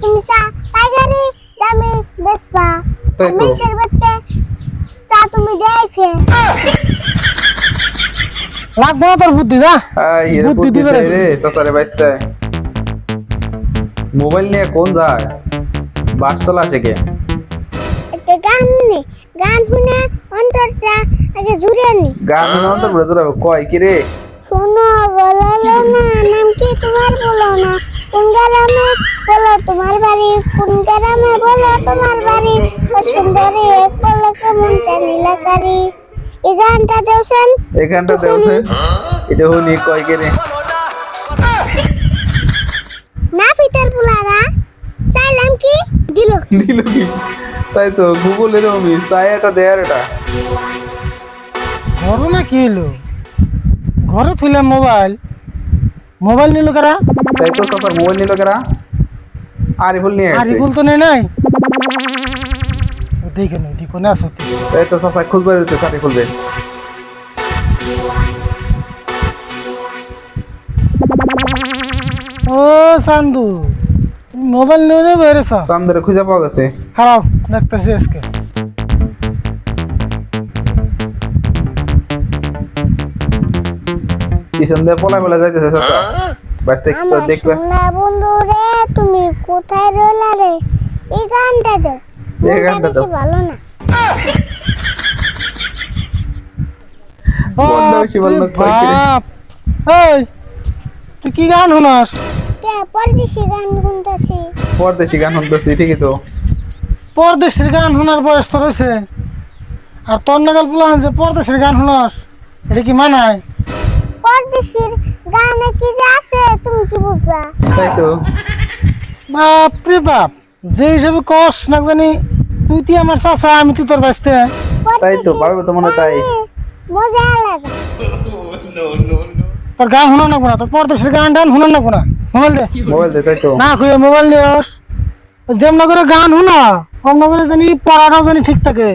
তুমি চা টাইগারি দামি বেসবা তাই তো। মানুষের চা তুমি দেখে লাগবে না তোর বুদ্ধি যা। বুদ্ধি দিবে রে। রে সাসারে বাইস্তে মোবাইল নিয়ে কোন যায়? বাস চলা আসে কে? একটা গান নে গান শুনে অন্তরটা আগে জুড়ে নি। গান শুনে অন্তর বুঝে কয় কি রে? শোনো বলো না নাম কি তোমার বলো না? কোন গ্রামে বলো তোমার বাড়ি? কোন গ্রামে বলো তোমার বাড়ি? ও সুন্দরী এক বলো কেমনটা নীলাকারি। এই গানটা দেওছেন? এখানটা দেওছে এটা হলি কয় কে রে? না পিতার পুলারা চাইলাম কি? দিল। দিল কি? তাই তো গুগলের আমি চায়াটা দেয়ার এটা। ঘর না কি হলো ঘরে থইলাম মোবাইল। মোবাইল নিল কারা? তাই তো সাসার মোবাইল নিল কেরা? আরিফুল নিয়ে আর আসছে ইগুল তো নেই নাই? ও দেখে নই দেখো না সত্যি। তাই তো সাসা খুলবে দিতে সারি খুলবে ও সান্দু মোবাইল নিয়ে নেবে বেরেছ চান্দরে খুঁজে পাওয়া গেছে। খারাপ দেখতেছি আজকে। পিছন দিয়ে পলা পলা যাইতেছে সাসা দেখবে। সোনা বন্ধু রে তুমি কোথায় রইলা রে? এই গানটা এই গানটা দাও। ভালো না। বন্ধ? বাপ এই তুই কি গান শোনাস? কে পরদেশি গান শুনতেছি। পরদেশি গান শুনতেছি ঠিকই তো। পরদেশের গান শোনার বয়স তো রয়েছে আর তোর নাগাল পুলান যে পরদেশের গান শোনাস। এটা কি মানায়? পরদেশির গানে কি তুমি কি বুঝবা? তাই তো। বাপ রে বাপ যে হিসাবে না জানি তুই তুই আমার চাচা আমি তুই তোর বাঁচতে তাই তো পাবে তো মনে তাই। মজা আলাদা তোর গান শোনা না কোনা তোর পরদেশের গান টান শোনা না কোনা মোবাইল দে। মোবাইল দে তাই তো। না খুঁজে মোবাইল নিস যেমন করে গান শোনা অন্য করে জানি পড়াটাও জানি ঠিক থাকে।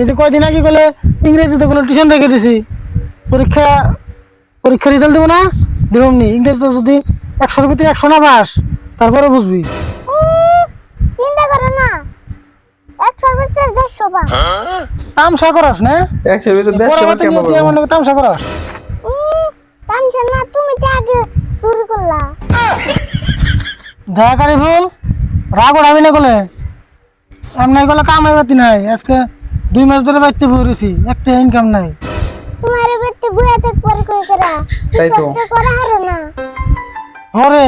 এই যে কয়দিন আগে গেলে ইংরেজিতে কোনো টিউশন রেখে দিছি। পরীক্ষা পরীক্ষা রেজাল্ট দেবো না? দেবো নি ইংরেজিতে যদি একশোর ভিতরে একশো না পাস তারপরে বুঝবি। উম, চিন্তা করো না। একশোর ভিতরে দেড়শো পা তামসা করাস না? একশোর ভিতর দেড়শো পড়াবাতে কেমন তুই আমার লগে তামসা করাস। উম, তামছে না তুমি তো আগে চুরি করলা। দয়াকারি ভুল রাগ ওড়াবি না গলে এমনি গলে কাম পাতি নাই। আজকে দুই মাস ধরে বাড়তে পড়েছি একটা ইনকাম নাই। বুয়া থেকে পরে কই করা তাই তো। করা হারো না। হরে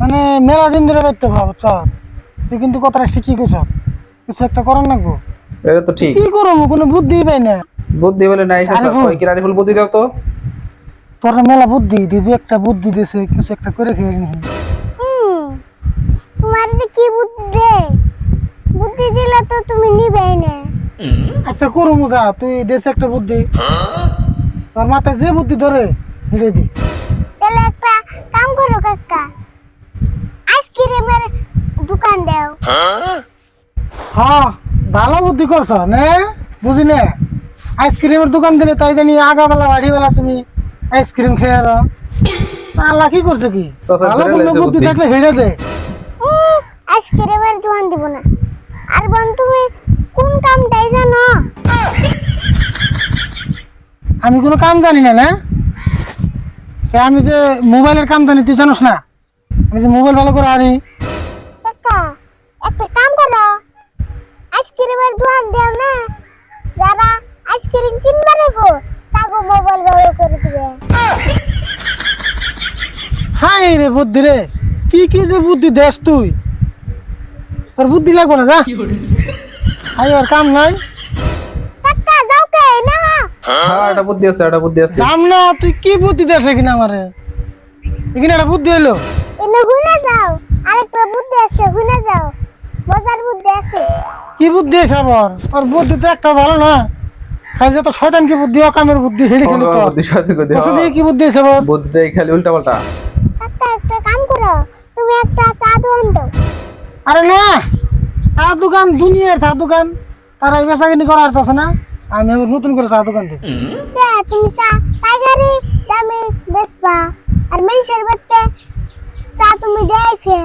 মানে মেলা দিন ধরে বাড়তে পাবো চল তুই কিন্তু কথাটা ঠিকই কইছ। কিছু একটা করার লাগবো এটা তো ঠিক। কি করব? কোনো বুদ্ধি পাই না। বুদ্ধি বলে নাই সাসা আরিফুল। কি আরিফুল বুদ্ধি দাও তো। তোর মেলা বুদ্ধি দিদি একটা বুদ্ধি দিছে কিছু একটা করে খেয়ে নি। হুম তোমার কি বুদ্ধি দে বুদ্ধি দিলে তো তুমি নিবেই না। আচ্ছা করব যা তুই দেশে একটা বুদ্ধি। তোর মাথায় যে বুদ্ধি ধরে হিড়ে দি। তাহলে একটা কাম করো কাকা। আইসক্রিমের দোকান দাও। হ্যাঁ ভালো বুদ্ধি করছ নে? বুঝি না? আইসক্রিমের দোকান দিলে তাই জানি আগাবেলা বাড়িবেলা তুমি আইসক্রিম খেয়ে আরও আল্লাহ কি করছে কি? ভালো বুদ্ধি। থাকলে হেরে দে। আইসক্রিমের দোকান দিব না। আর বোন তুমি কোন কামটাই জানো? আমি কোনো কাম জানি না না? আমি যে মোবাইলের কাম জানি তুই জানোস না? আমি যে মোবাইল ভালো করে আনি। কাকা একটা কাম করো। আইসক্রিমের দোকান দাও না? যারা আইসক্রিম কিনবে নেব তাকে মোবাইল ব্যবহার করে দিবে। হাই রে বুদ্ধি রে কি কি যে বুদ্ধি দেশ তুই? তোর বুদ্ধি লাগবে না যা। আই আর কাম নাই? হ্যাঁ এটা বুদ্ধি আছে এটা বুদ্ধি আছে। যাম তুই কি বুদ্ধি দেশ এখানে আমারে? এখানে একটা বুদ্ধি এনে যাও আরেকটা বুদ্ধি আছে হুইনা যাও মজার বুদ্ধি আছে। কি বুদ্ধি আছে আবার? তোর বুদ্ধি তো একটা ভালো না। খালি যত শয়তান কি বুদ্ধি অকামের বুদ্ধি খেলি কি বুদ্ধি আছে আবার? বুদ্ধি খালি উল্টা পাল্টা একটা কাম করো তুমি একটা চা দোকান দাও আরে না চা দোকান দুনিয়ার চা দোকান তারা এই বেচাকিনি করার তো না। আমি আবার নতুন করে চা দোকান দিই তুমি চা টাইগারি দামে বেসবা আর মানুষের বাড়িতে চা তুমি দেখে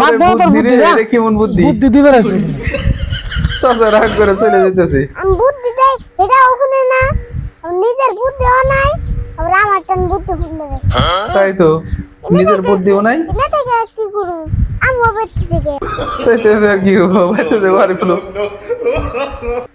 লাগবে তোর বুদ্ধি বুদ্ধি রে, না? এটা কেমন বুদ্ধি? বুদ্ধি দিবে আছে চাচা রাগ করে চলে যেতেছে। আমি বুদ্ধি দেই এটা ওখানে না। আমার নিজের বুদ্ধিও নাই আবার আমার টান বুদ্ধি গেছে। তাই তো নিজের বুদ্ধিও নাই। করুন They, they, they, you, why does they worry flow?